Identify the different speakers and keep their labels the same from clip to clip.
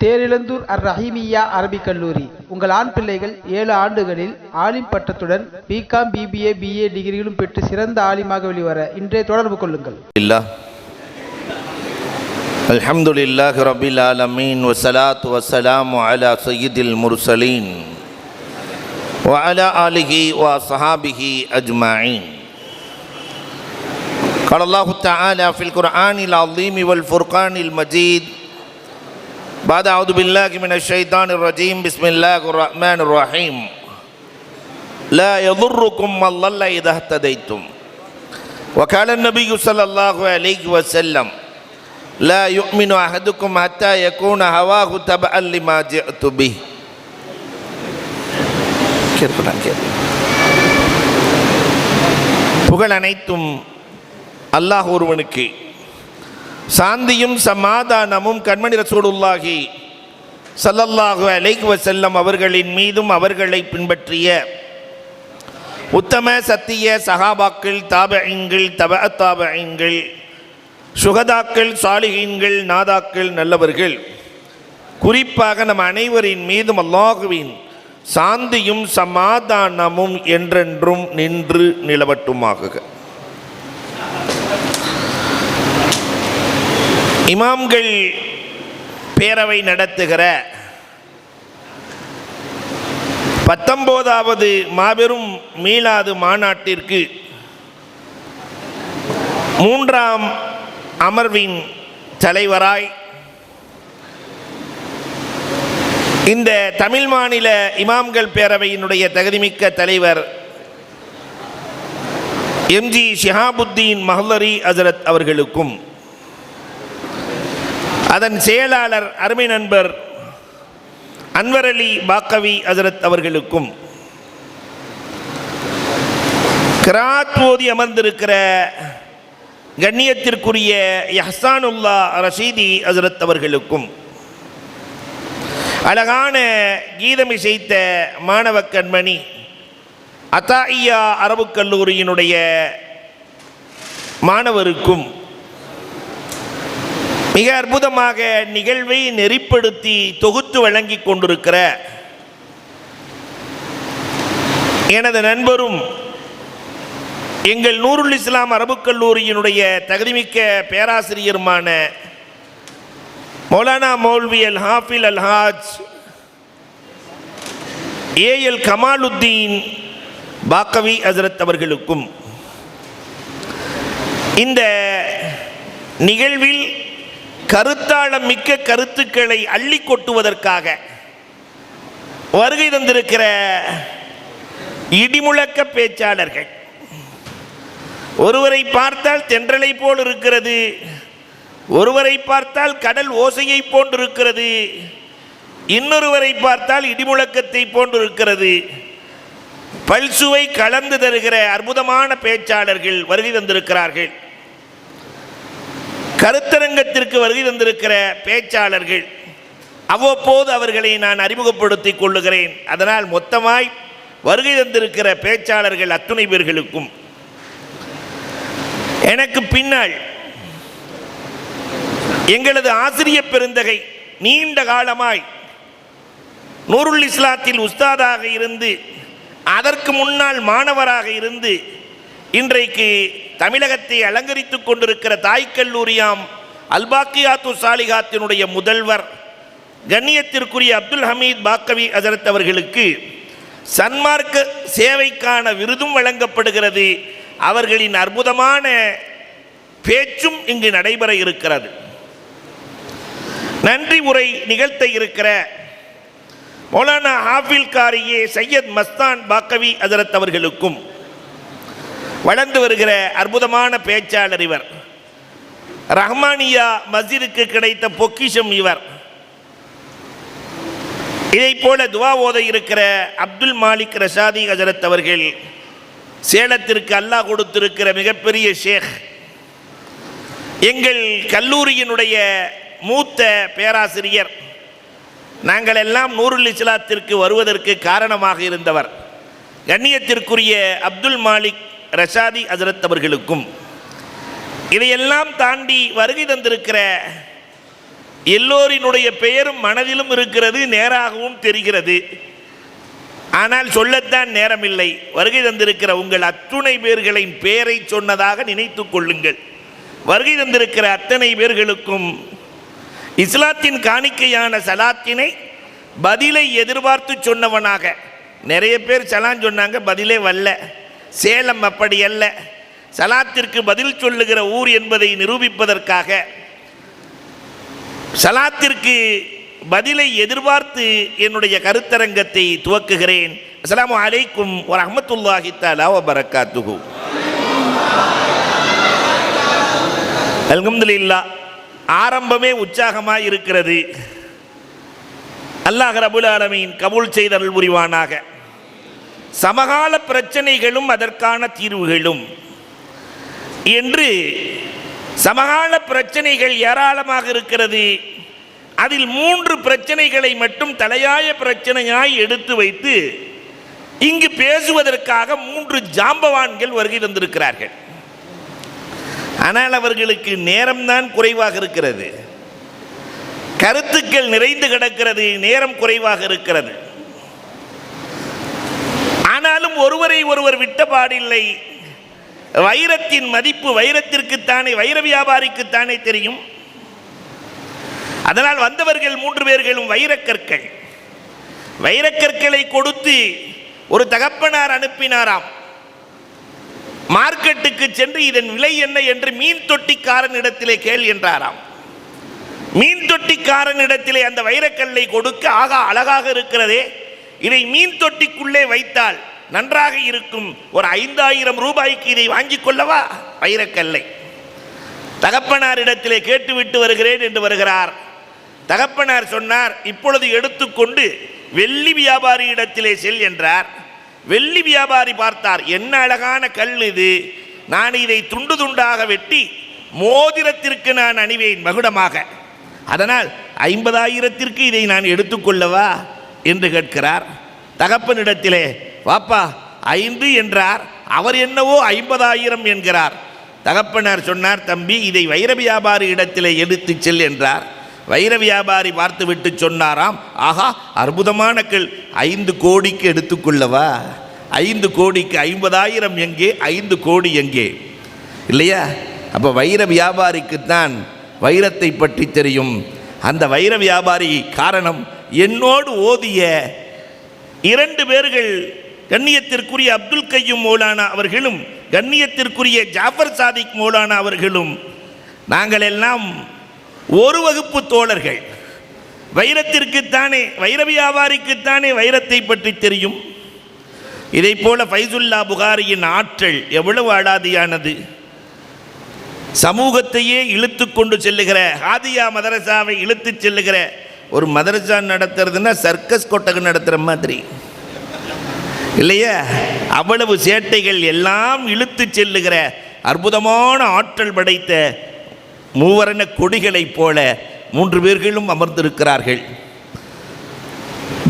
Speaker 1: தேரிழந்தூர் அர் ரஹீமியா அரபிக் கல்லூரி உங்கள் ஆண் பிள்ளைகள் ஏழு ஆண்டுகளில் ஆலிம் பட்டத்துடன் பிகாம் பிபிஏ பிஏ டிகிரிகளும் பெற்று சிறந்த ஆலிமாக வெளிவர இன்றே தொடர்பு கொள்ளுங்கள்
Speaker 2: لله الحمد لله رب العالمين والصلاة والسلام على سيد المرسلين وعلى آله وصحابه أجمعين قال الله تعالى في القرآن العظيم والفرقان المجيد بعد أعوذ بالله من الشيطان الرجيم بسم الله الرحمن الرحيم لا يضركم من ضل إذا اهتديتم وقال النبي صلى الله عليه وسلم لا يؤمن أحدكم حتى يكون هواه تبعا لما جئت به கேட்பதான் கேட்பேன் புகழ் அனைத்தும் அல்லாஹ் ஒருவனுக்கு சாந்தியும் சமாதானமும் கண்மணி ரசூலுல்லாஹி சல்லல்லாஹு அலைக் வசல்லம் அவர்களின் மீதும் அவர்களை பின்பற்றிய உத்தம சத்திய சகாபாக்கள் தாபகங்கள் தப தாபகங்கள் சுகதாக்கள் சாலிகீன்கள் நாதாக்கள் நல்லவர்கள். குறிப்பாக நம் அனைவரின் மீதும் அல்லாஹுவின் சாந்தியும் சமாதானமும் என்றென்றும் நின்று நிலவட்டுமாகுக. இமாம்கள் பேரவை நடத்துகிற பத்தொம்போதாவது மாபெரும் மீளாது மாநாட்டிற்கு மூன்றாம் அமர்வின் தலைவராய் இந்த தமிழ் மாநில இமாம்கள் பேரவையினுடைய தகுதிமிக்க தலைவர் எம்ஜி ஷிஹாபுத்தீன் மஹல்லரி அசரத் அவர்களுக்கும் அதன் செயலாளர் அருமை நண்பர் அன்வர் அலி பாக்கவி ஹசரத் அவர்களுக்கும் கிராத் ஓதி அமர்ந்திருக்கிற கண்ணியத்திற்குரிய யஹ்சானுல்லா ரஷீதி ஹசரத் அவர்களுக்கும் அழகான கீதம் இசைத்த மாணவ கண்மணி அத்தாயியா அரபுக் கல்லூரியினுடைய மாணவருக்கும் மிக அற்புதமாக நிகழ்வை நெறிப்படுத்தி தொகுத்து வழங்கி கொண்டிருக்கிற எனது நண்பரும் எங்கள் நூருல் இஸ்லாம் அரபு கல்லூரியினுடைய தகுதிமிக்க பேராசிரியருமான மௌலானா மௌல்வி அல் ஹாஃபில் அல் ஹாஜ் ஏஎல் கமாலுத்தீன் பாக்கவி ஹசரத் அவர்களுக்கும். இந்த நிகழ்வில் கருத்தாளம் மிக்க கருத்துக்களை அள்ளி கொட்டுவதற்காக வருகை தந்திருக்கிற இடிமுழக்க பேச்சாளர்கள். ஒருவரை பார்த்தால் தென்றலை போல் இருக்கிறது. ஒருவரை பார்த்தால் கடல் ஓசையை போன்றிருக்கிறது. இன்னொருவரை பார்த்தால் இடிமுழக்கத்தை போன்றிருக்கிறது. பல்சுவை கலந்து தருகிற அற்புதமான பேச்சாளர்கள் வருகை தந்திருக்கிறார்கள். கருத்தரங்கத்திற்கு வருகை வந்திருக்கிற பேச்சாளர்கள் அவ்வப்போது அவர்களை நான் அறிமுகப்படுத்திக் கொள்ளுகிறேன். அதனால் மொத்தமாய் வருகை தந்திருக்கிற பேச்சாளர்கள் அத்துணை பேர்களுக்கும். எனக்கு பின்னால் எங்களது ஆசிரிய பெருந்தகை நீண்ட காலமாய் நூருல் இஸ்லாத்தில் உஸ்தாதாக இருந்து அதற்கு முன்னால் மாணவராக இருந்து இன்றைக்கு தமிழகத்தை அலங்கரித்துக் கொண்டிருக்கிற தாய் கல்லூரியாம் அல்பாக்கியாத்து சாலிகாத்தினுடைய முதல்வர் கண்ணியத்திற்குரிய அப்துல் ஹமீத் பாக்கவி அஜரத் அவர்களுக்கு சன்மார்க்க சேவைக்கான விருதும் வழங்கப்படுகிறது. அவர்களின் அற்புதமான பேச்சும் இங்கு நடைபெற இருக்கிறது. நன்றி உரை நிகழ்த்த இருக்கிற மௌலானா ஹாஃபில் காரியே சையத் மஸ்தான் பாக்கவி அஜரத் அவர்களுக்கும் வளர்ந்து வருகிற அற்புதமான பேச்சாளர் இவர். ரஹ்மானியா மஸ்ஜிதுக்கு கிடைத்த பொக்கிஷம் இவர். இதை போல துவா ஓத இருக்கிற அப்துல் மாலிக் ரஷாதி ஹசரத் அவர்கள் சேலத்திற்கு அல்லாஹ் கொடுத்திருக்கிற மிகப்பெரிய ஷேக். எங்கள் கல்லூரியினுடைய மூத்த பேராசிரியர் நாங்கள் எல்லாம் நூருல் இஸ்லாத்திற்கு வருவதற்கு காரணமாக இருந்தவர். கண்ணியத்திற்குரிய அப்துல் மாலிக் ரஷாதி ஹசரத் அவர்களுக்கும். இதையெல்லாம் தாண்டி வருகை தந்திருக்கிற எல்லோரினுடைய பெயரும் மனதிலும் இருக்கிறது நேராகவும் தெரிகிறது. ஆனால் சொல்லத்தான் நேரமில்லை. வருகை தந்திருக்கிற உங்கள் அத்துணை பேர்களின் பெயரை சொன்னதாக நினைத்து கொள்ளுங்கள். வருகை தந்திருக்கிற அத்தனை பேர்களுக்கும் இஸ்லாத்தின் காணிக்கையான சலாத்தினை பதிலை எதிர்பார்த்து சொன்னவனாக. நிறைய பேர் சலான் சொன்னாங்க பதிலே வரல. சேலம் அப்படி அல்ல. சலாத்திற்கு பதில் சொல்லுகிற ஊர் என்பதை நிரூபிப்பதற்காக சலாத்திற்கு பதிலை எதிர்பார்த்து என்னுடைய கருத்தரங்கத்தை துவக்குகிறேன். அஸ்லாம் அலைக்கும் ஒரு அஹமத்துல்லாஹி தாலா துகு அல்ஹம்துலில்லா ஆரம்பமே உற்சாகமாக இருக்கிறது. அல்லாஹ் ரபுல் ஆலமீன் கபூல் செய்தல் புரிவானாக. சமகால பிரச்சனைகளும் அதற்கான தீர்வுகளும். என்று சமகால பிரச்சனைகள் ஏராளமாக இருக்கிறது. அதில் மூன்று பிரச்சனைகளை மட்டும் தலையாய பிரச்சனையாய் எடுத்து வைத்து இங்கு பேசுவதற்காக மூன்று ஜாம்பவான்கள் வருகை தந்திருக்கிறார்கள். ஆனால் அவர்களுக்கு நேரம்தான் குறைவாக இருக்கிறது. கருத்துக்கள் நிறைந்து கிடக்கிறது நேரம் குறைவாக இருக்கிறது. ஆனாலும் ஒருவரை ஒருவர் விட்ட பாடில்லை. வைரத்தின் மதிப்பு வைரத்திற்குத்தானே வைர வியாபாரிக்குத்தானே தெரியும். அதனால் வந்தவர்கள் மூன்று பேர்களும் வைரக்கற்கள். வைரக்கற்களை கொடுத்து ஒரு தகப்பனார் அனுப்பினாராம். மார்க்கெட்டுக்கு சென்று இதன் விலை என்ன என்று மீன் தொட்டிக்காரனிடத்திலே கேள் என்றாராம். மீன் தொட்டிக்காரனிடத்திலே அந்த வைரக்கல்லை கொடுக்க ஆகா அழகாக இருக்கிறதே. இதை மீன் தொட்டிக்குள்ளே வைத்தால் நன்றாக இருக்கும். ஒரு ஐந்தாயிரம் ரூபாய்க்கு இதை வாங்கிக் கொள்ளவா? வைரக்கல்லை. தகப்பனாரிடத்திலே கேட்டுவிட்டு வருகிறேன் என்று வருகிறார். தகப்பனார் சொன்னார் இப்பொழுது எடுத்துக்கொண்டு வெள்ளி வியாபாரி இடத்திலே செல் என்றார். வெள்ளி வியாபாரி பார்த்தார் என்ன அழகான கல் இது. நான் இதை துண்டு துண்டாக வெட்டி மோதிரத்திற்கு நான் அணிவேன் மகுடமாக. அதனால் ஐம்பதாயிரத்திற்கு இதை நான் எடுத்துக்கொள்ளவா? என்று கேட்கிறார். தகப்பனிடத்திலே வாப்பா ஐந்து என்றார். அவர் என்னவோ ஐம்பதாயிரம் என்கிறார். தகப்பனார் சொன்னார் தம்பி இதை வைர வியாபாரி இடத்திலே எடுத்து செல் என்றார். வைர வியாபாரி பார்த்துவிட்டு சொன்னாராம் ஆஹா அற்புதமான கல் ஐந்து கோடிக்கு எடுத்துக்கொள்ளவா? ஐந்து கோடிக்கு ஐம்பதாயிரம் எங்கே? ஐந்து கோடி எங்கே? இல்லையா? அப்போ வைர வியாபாரிக்குத்தான் வைரத்தை பற்றி தெரியும். அந்த வைர வியாபாரி காரணம் என்னோடு ஓதிய இரண்டு பேர்கள் கண்ணியத்திற்குரிய அப்துல் கையும் மௌலானா அவர்களும் கண்ணியத்திற்குரிய ஜாஃபர் சாதிக் மௌலானா அவர்களும் நாங்கள் எல்லாம் ஒரு வகுப்பு தோழர்கள். வைரத்திற்குத்தானே வைர வியாபாரிக்குத்தானே வைரத்தை பற்றி தெரியும். இதை போல ஃபைசுல்லா புகாரியின் ஆற்றல் எவ்வளவு அடாதியானது. சமூகத்தையே இழுத்து கொண்டு செல்லுகிற ஹாதியா மதரசாவை இழுத்து செல்லுகிற ஒரு மதரசா நடத்துறதுன்னா சர்க்கஸ் கொட்டகை நடத்துகிற மாதிரி. இல்லையா? அவ்வளவு சேட்டைகள் எல்லாம் இழுத்து செல்லுகிற அற்புதமான ஆற்றல் படைத்த மூவரண கொடிகளைப் போல மூன்று பேர்களும் அமர்ந்திருக்கிறார்கள்.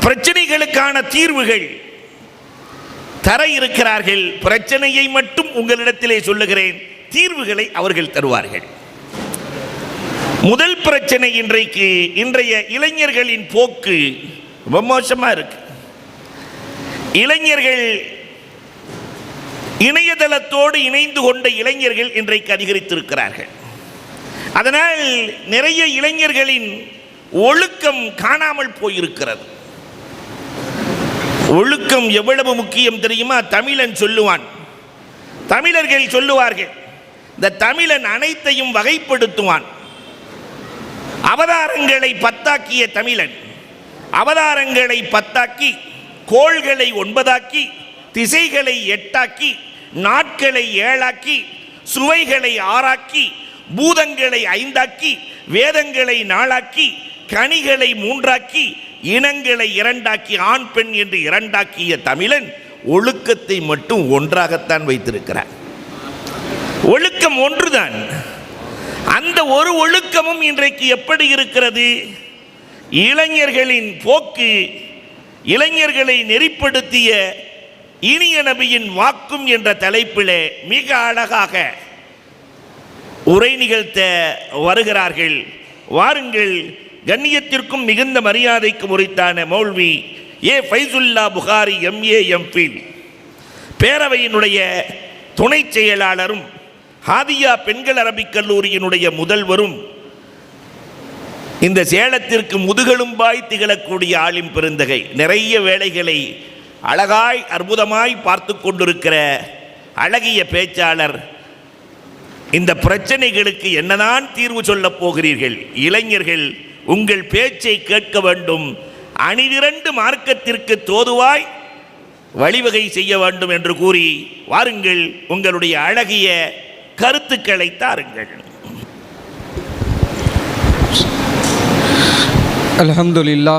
Speaker 2: பிரச்சனைகளுக்கான தீர்வுகள். தர இருக்கிறார்கள். பிரச்சனையை மட்டும் உங்களிடத்திலே சொல்லுகிறேன். தீர்வுகளை அவர்கள் தருவார்கள். முதல் பிரச்சனை இன்றைக்கு இன்றைய இளைஞர்களின் போக்கு ரொம்ப மோசமாக இருக்கு. இளைஞர்கள் இணையதளத்தோடு இணைந்து கொண்ட இளைஞர்கள் இன்றைக்கு அதிகரித்திருக்கிறார்கள். அதனால் நிறைய இளைஞர்களின் ஒழுக்கம் காணாமல் போயிருக்கிறது. ஒழுக்கம் எவ்வளவு முக்கியம் தெரியுமா? தமிழன் சொல்லுவான். தமிழர்கள் சொல்லுவார்கள் இந்த தமிழன் அனைத்தையும் வகைப்படுத்துவான். அவதாரங்களை பத்தாக்கிய தமிழன் அவதாரங்களை பத்தாக்கி கோள்களை ஒன்பதாக்கி திசைகளை எட்டாக்கி நாட்களை ஏழாக்கி சுவைகளை ஆறாக்கி பூதங்களை ஐந்தாக்கி வேதங்களை நாளாக்கி கனிகளை மூன்றாக்கி இனங்களை இரண்டாக்கி ஆண் பெண் என்று இரண்டாக்கிய தமிழன் ஒழுக்கத்தை மட்டும் ஒன்றாகத்தான் வைத்திருக்கிறார். ஒழுக்கம் ஒன்றுதான். அந்த ஒரு ஒழுக்கமும் இன்றைக்கு எப்படி இருக்கிறது? இளைஞர்களின் போக்கு இளைஞர்களை நெறிப்படுத்திய இனிய நபியின் வாக்கும் என்ற தலைப்பிலே மிக அழகாக உரை நிகழ்த்த வருகிறார்கள். வாருங்கள் கண்ணியத்திற்கும் மிகுந்த மரியாதைக்கும் உரித்தான மௌல்வி A Faizullah Bukhari M A MPhil பேரவையினுடைய துணை செயலாளரும் ஹாதியா பெண்கள் அரபிக் கல்லூரியினுடைய முதல்வரும் இந்த சேலத்திற்கு முதுகெலும்பாய் திகழக்கூடிய ஆளின் பெருந்தகை. நிறைய வேலைகளை அழகாய் அற்புதமாய் பார்த்து கொண்டிருக்கிற அழகிய பேச்சாளர். இந்த பிரச்சனைகளுக்கு என்னதான் தீர்வு சொல்லப் போகிறீர்கள்? இளைஞர்கள் உங்கள் பேச்சை கேட்க வேண்டும். அணிதிரண்டு மார்க்கத்திற்கு தோதுவாய் வழிவகை செய்ய வேண்டும் என்று கூறி வாருங்கள் உங்களுடைய அழகிய கருத்துக்களை தாருங்கள்.
Speaker 3: அலமதுல்லா